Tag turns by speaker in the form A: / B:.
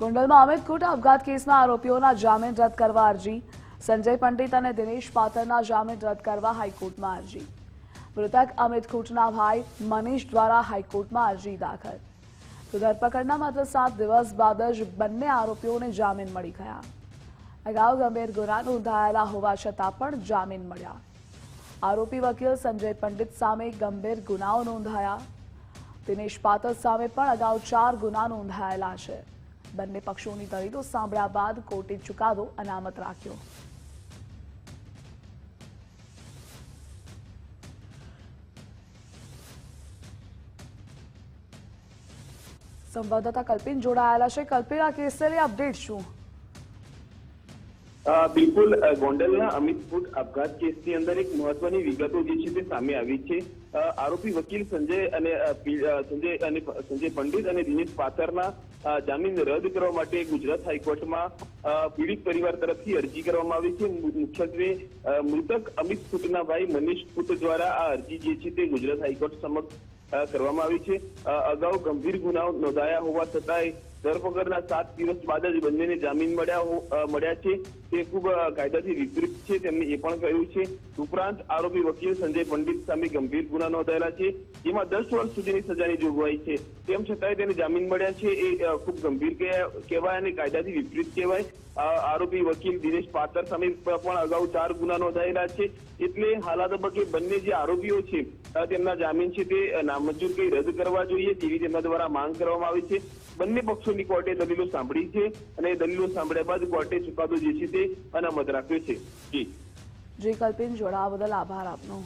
A: ગોંડલમાં અમિત ખૂટ આપઘાત કેસના આરોપીઓના જામીન રદ કરવા અરજી. સંજય પંડિત અને દિનેશ પાતરના જામીન રદ કરવા હાઈકોર્ટમાં અરજી. મૃતક અમિત ખૂટના ભાઈ મનીષ દ્વારા હાઈકોર્ટમાં અરજી દાખલ. તો ધરપકડના માત્ર સાત દિવસ બાદ જ બંને આરોપીઓને જામીન મળી ગયા. અગાઉ ગંભીર ગુના નોંધાયેલા હોવા છતાં પણ જામીન મળ્યા. આરોપી વકીલ સંજય પંડિત સામે ગંભીર ગુનાઓ નોંધાયા. દિનેશ પાતર સામે પણ અગાઉ ચાર ગુના નોંધાયેલા છે. બંને પક્ષોની દલીલો સાંભળ્યા બાદ કોર્ટે ચુકાદો અનામત રાખ્યો. સંવાદદાતા કલ્પિન જોડાયેલા છે. કલ્પિન, આ કેસની અપડેટ શું?
B: બિલકુલ ગોંડલના અમિત ફૂટ કેસની અંદર એક મહત્વની વિગતો જે છે તે સામે આવી છે. આરોપી વકીલ સંજય અને સંજય અને સંજય પંડિત અને દિનેશ પાથરના જામીન રદ કરવા માટે ગુજરાત હાઈકોર્ટમાં પીડિત પરિવાર તરફથી અરજી કરવામાં આવી છે. મુખ્યત્વે મૃતક અમિત ફૂટના ભાઈ મનીષ ફૂટ દ્વારા આ અરજી જે છે તે ગુજરાત હાઈકોર્ટ સમક્ષ કરવામાં આવી છે. અગાઉ ગંભીર ગુનાઓ નોંધાયા હોવા છતાંય ધરપકડના સાત દિવસ બાદ જ બંનેને જામીન મળ્યા મળ્યા છે. તે ખૂબ કાયદાથી વિપરીત છે તેમણે એ પણ કહ્યું છે. ઉપરાંત આરોપી વકીલ સંજય પંડિત સામે ગંભીર ગુના નોંધાયેલા છે. જેમાં દસ વર્ષ સુધીની સજાની જોગવાઈ છે. તેમ છતાંય તેને જામીન મળ્યા છે એ ખૂબ ગંભીર કહેવાય અને કાયદાથી વિપરીત કહેવાય. આરોપી વકીલ દિનેશ પાત્ર સામે પણ અગાઉ ચાર ગુના નોંધાયેલા છે. એટલે હાલા તબક્કે બંને જે આરોપીઓ છે તેમના જામીન છે તે નામંજૂર કરી રદ કરવા જોઈએ તેવી તેમના દ્વારા માંગ કરવામાં આવી છે. બંને પક્ષોની કોર્ટે દલીલો સાંભળી છે અને દલીલો સાંભળ્યા બાદ કોર્ટે ચુકાદો જે છે તે અનામત રાખ્યો છે. જી.
A: જી, કલ્પિન જોડાવા બદલ આભાર આપનો.